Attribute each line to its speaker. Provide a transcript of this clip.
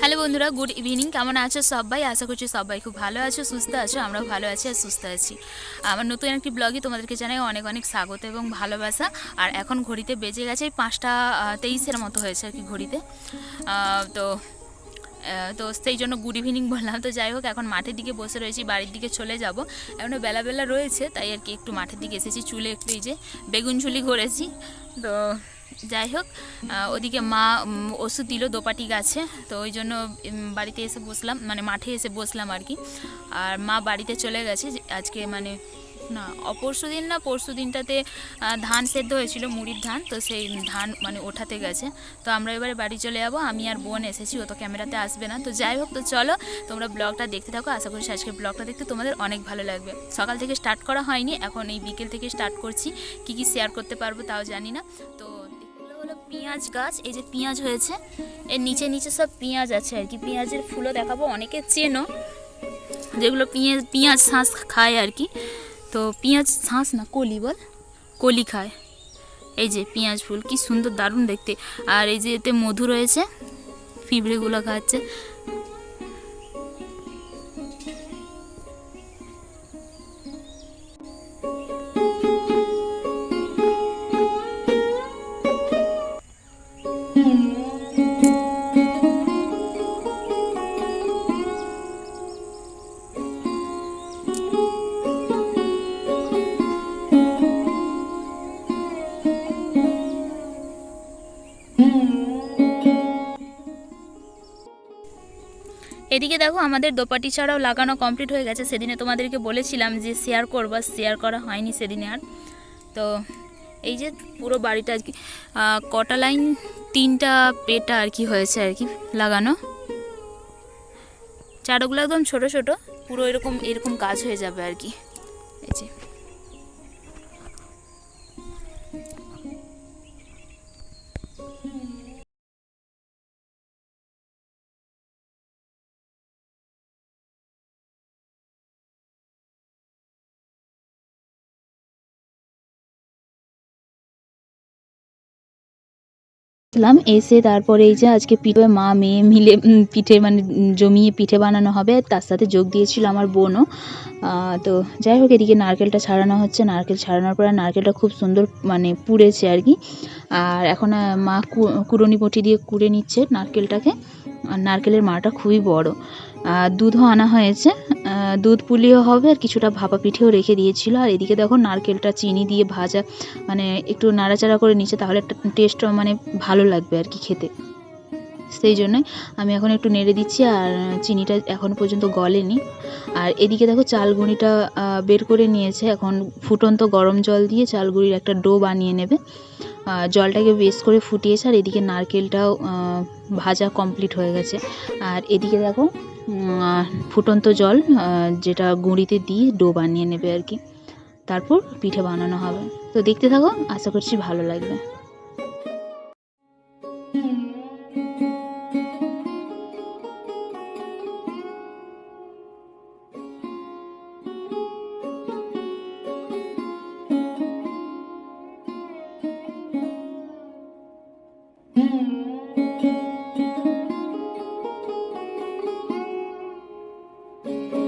Speaker 1: Hello বন্ধুরা, good evening. কেমন আছো সবাই? আশা করছি সবাই খুব ভালো আছো, সুস্থ আছো, আমরাও ভালো আছি আর সুস্থ আছি। আমার নতুন একটি ব্লগে তোমাদেরকে জানাই অনেক অনেক স্বাগত এবং ভালোবাসা। আর এখন ঘড়িতে বেজে গেছে পাঁচটা তেইশের মতো হয়েছে আর কি ঘড়িতে। তো তো সেই জন্য গুড ইভিনিং বললাম। তো যাই হোক, এখন মাঠের দিকে বসে রয়েছি, বাড়ির দিকে চলে যাব। এখনও বেলা বেলা রয়েছে, তাই আর কি একটু মাঠের দিকে এসেছি, চুলে একটু এই যে বেগুন ঝুলি করেছি। তো যাই হোক ওদিকে মা ওষুধ দিল, দোপাটি গাছে। তো ওই জন্য বাড়িতে এসে বসলাম মানে মাঠে এসে বসলাম আর কি। আর মা বাড়িতে চলে গেছে আজকে মানে না, অপরশু দিন না, পরশু দিনটাতে ধান সেদ্ধ হয়েছিল, মুড়ির ধান। তো সেই ধান মানে ওঠাতে গেছে। তো আমরা এবারে বাড়ি চলে যাব, আমি আর বোন এসেছি, ও তো ক্যামেরাতে আসবে না। তো যাই হোক তো চলো, তোমরা ব্লগটা দেখতে থাকো। আশা করি আজকে ব্লগটা দেখতে তোমাদের অনেক ভালো লাগবে। সকাল থেকে স্টার্ট করা হয়নি, এখন এই বিকেল থেকে স্টার্ট করছি। কি কি শেয়ার করতে পারব তাও জানি না। তো পেঁয়াজ গাছ, এই যে পেঁয়াজ হয়েছে, এর নিচে নিচে সব পেঁয়াজ আছে আর কি। পেঁয়াজের ফুলও দেখাবো, অনেকে চেনো, যেগুলো পেঁয়াজ পেঁয়াজ শাঁস খায় আর কি। তো পেঁয়াজ শাঁস না, কলি বল? কলি খায়। এই যে পেঁয়াজ ফুল, কি সুন্দর দারুণ দেখতে। আর এই যে এতে মধু রয়েছে ফিবড়িগুলো খাচ্ছে। এদিকে দেখো, আমাদের দোপাটি ছাড়াও লাগানো কমপ্লিট হয়ে গেছে। সেদিনে তোমাদেরকে বলেছিলাম যে শেয়ার করবা শেয়ার করা হয়নি সেদিনে আর। তো এই যে পুরো বাড়িটা আর কি কটা লাইন? তিনটা পেটা আর কি হয়েছে আর কি লাগানো। চারগুলো একদম ছোট ছোট, পুরো এরকম এরকম কাজ হয়ে যাবে আর কি। এই যে।
Speaker 2: আসলাম এসে তারপরে এই যে আজকে পিঠে মা, মেয়ে মিলে পিঠে মানে জমিয়ে পিঠে বানানো হবে তার সাথে যোগ দিয়েছিল আমার বোনও। তো যাই হোক, এদিকে নারকেলটা ছাড়ানো হচ্ছে। নারকেল ছাড়ানোর পরে নারকেলটা খুব সুন্দর মানে পুড়েছে আর কি। আর এখন মা কুড়নি পটি দিয়ে কুড়ে নিচ্ছে নারকেলটাকে। আর নারকেলের মাটা খুবই বড়। দুধও আনা হয়েছে। দুধ পুলিও হবে, আর কিছুটা ভাপা পিঠেও রেখে দিয়েছিল। আর এদিকে দেখো নারকেলটা চিনি দিয়ে ভাজা মানে একটু নাড়াচাড়া করে নিচ্ছে তাহলে একটা টেস্ট মানে ভালো লাগবে আর কি খেতে। সেই জন্যই আমি এখন একটু নেড়ে দিচ্ছি, আর চিনিটা এখনও পর্যন্ত গলেনি। আর এদিকে দেখো চালগুঁড়িটা বের করে নিয়েছে। এখন ফুটন্ত গরম জল দিয়ে চালগুঁড়ির একটা ডো বানিয়ে নেবে। জলটাকে বেশ করে ফুটিয়েছে, আর এদিকে নারকেলটাও ভাজা কমপ্লিট হয়ে গেছে। আর এদিকে দেখো ফুটন্ত জল যেটা গুঁড়িতে দিয়ে ডো বানিয়ে নেবে আর কি। তারপর পিঠে বানানো হবে। তো দেখতে থাকো, আশা করছি ভালো লাগবে। Thank you.